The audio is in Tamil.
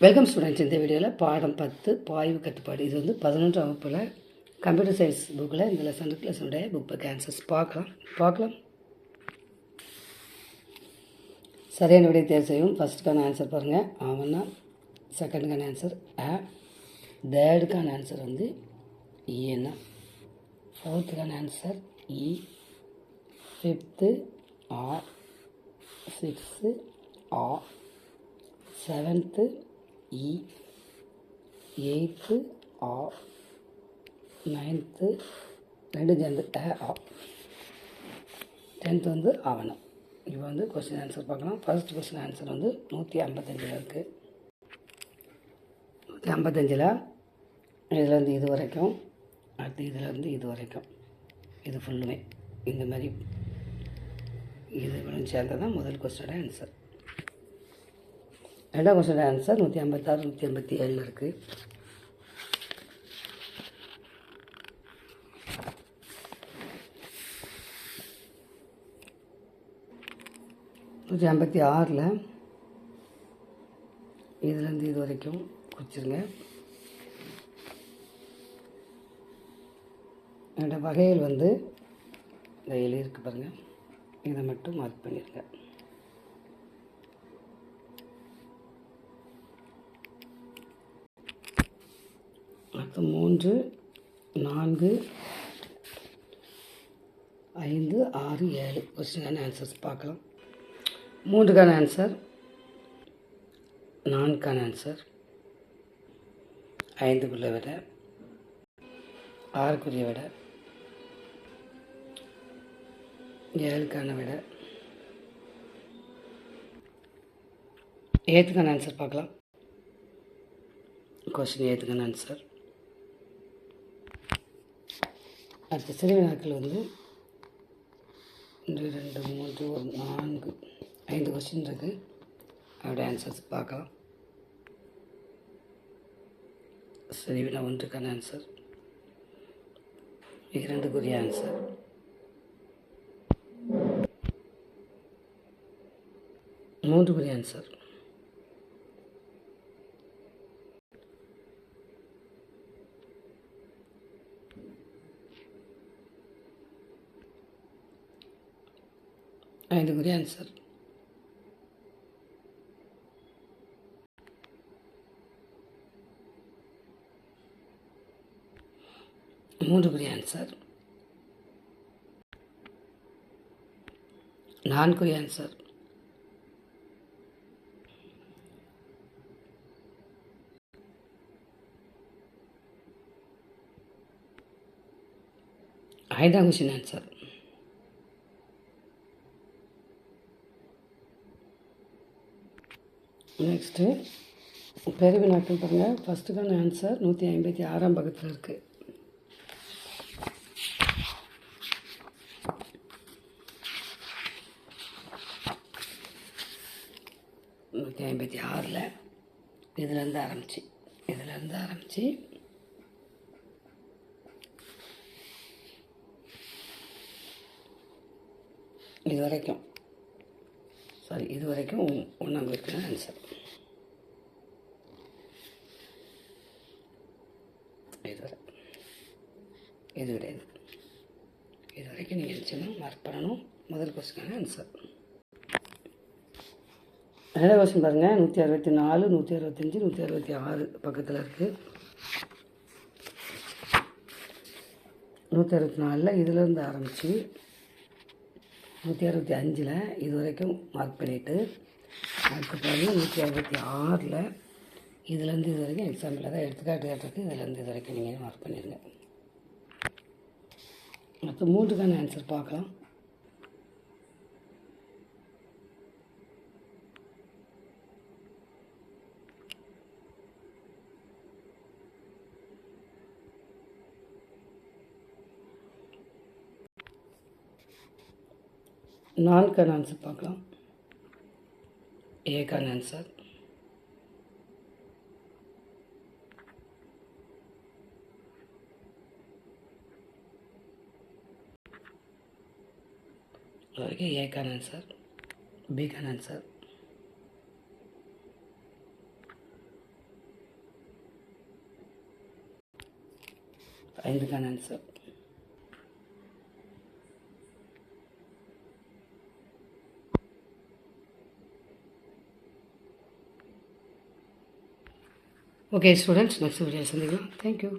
வெல்கம் ஸ்டூடெண்ட்ஸ் இந்த வீடியோவில் பாடம் பத்து பாய்வு கட்டுப்பாடு. இது வந்து பதினொன்றாம் வகுப்பில் கம்ப்யூட்டர் சயின்ஸ் புக்கில் இந்த லெசன் லெசனுடைய புக் பேக் ஆன்சர்ஸ் பார்க்கலாம். பார்க்கலாம். சரியான விடை தேர்வு செய்யும் ஃபஸ்ட்டுக்கான ஆன்சர் பாருங்கள் ஆவன்னா செகண்டுக்கான ஆன்சர் ஆ தேர்டுக்கான ஆன்சர் வந்து ஏன்னா ஃபோர்த்துக்கான ஆன்சர் இ ஃபிஃப்த்து ஆ சிக்ஸ்த்து ஆ செவன்த்து இ எயித்து ஆ நைன்த்து ரெண்டு சேர்ந்து ட ஆ டென்த்து வந்து ஆவணம். இப்போ வந்து கொஸ்டின் ஆன்சர் பார்க்கலாம். ஃபர்ஸ்ட் கொஸ்டின் ஆன்சர் வந்து நூற்றி ஐம்பத்தஞ்சில் இருக்குது நூற்றி ஐம்பத்தஞ்சில் இதுலேருந்து இது வரைக்கும் அடுத்து இதுலேருந்து இது வரைக்கும். இது ஃபுல்லுமே இந்த மாதிரி இது இவ்வளோ சேர்ந்தது தான் முதல் கொஸ்டினோட ஆன்சர் ரெண்டாம் கொஸ்டின் ஆன்சர் நூற்றி ஐம்பத்தாறு நூற்றி ஐம்பத்தி ஏழில் இருக்குது நூற்றி ஐம்பத்தி ஆறில் இதுலேருந்து இது வரைக்கும் குறிச்சிருங்க என்னோட வகையில் வந்து இந்த எலி பாருங்கள் இதை மட்டும் மார்க் பண்ணிடுங்க அடுத்து மூன்று நான்கு ஐந்து ஆறு ஏழு. கொஸ்டினான ஆன்சர்ஸ் பார்க்கலாம். மூன்றுக்கான ஆன்சர் நான்கான ஆன்சர் ஐந்துக்குள்ள விட ஆறுக்குரிய விட ஏழுக்கான விட ஏத்துக்கான ஆன்சர் பார்க்கலாம். கொஸ்டின் ஏத்துக்கான ஆன்சர் அடுத்த சிறு வினாக்கள் வந்து ஒன்று ரெண்டு மூன்று ஒரு நான்கு ஐந்து கொஸ்டின் இருக்குது அதோட ஆன்சர்ஸ் பார்க்கலாம். சரி வினா ஒன்றுக்கான ஆன்சர் இரண்டுக்குரிய ஆன்சர் மூன்றுக்குரிய ஆன்சர் ஐந்துக்குரிய ஆன்சர் மூன்றுக்குரிய ஆன்சர் நான்குரிய ஆன்சர் ஐந்தாம் கொஸ்டின் ஆன்சர் நெக்ஸ்ட்டு பெருவி நாட்கள் பாருங்கள் ஃபஸ்ட்டுக்கான ஆன்சர் நூற்றி ஐம்பத்தி ஆறாம் பக்கத்தில் இருக்குது நூற்றி ஐம்பத்தி ஆறில் இதுலேருந்து ஆரம்பிச்சு. இதுலேருந்து ஆரம்பித்து இது வரைக்கும். சாரி இது வரைக்கும் ஒன்றாம் இருக்குன்னு ஆன்சர் இதுவரை இது கிடையாது இது வரைக்கும் நீங்கள் நினச்சினா மார்க் பண்ணணும். முதல் கொஸ்டினான ஆன்சர் ரெண்டாவது கொஸ்டின் பாருங்கள் நூற்றி அறுபத்தி நாலு நூற்றி அறுபத்தஞ்சி நூற்றி அறுபத்தி ஆறு பக்கத்தில் இருக்குது நூற்றி அறுபத்தி நாலில் இதுலேருந்து ஆரம்பித்து நூற்றி அறுபத்தி அஞ்சில் இது வரைக்கும் மார்க் பண்ணிவிட்டு அதுக்கு பிறகு நூற்றி அறுபத்தி ஆறில் இதுலேருந்து இது வரைக்கும் எக்ஸாம்பிள் தான் எடுத்துக்காட்டு கேட்டிருக்கு. இதுலேருந்து இது வரைக்கும் நீங்கள் மார்க் பண்ணிடுங்க மற்ற மூன்றுக்கான ஆன்சர் பார்க்கலாம். नान आंसर पाक एन आंसर ए कान आंसर बी का आंसर ईद कान answer okay students next video சந்திக்கலாம் தேங்க்யூ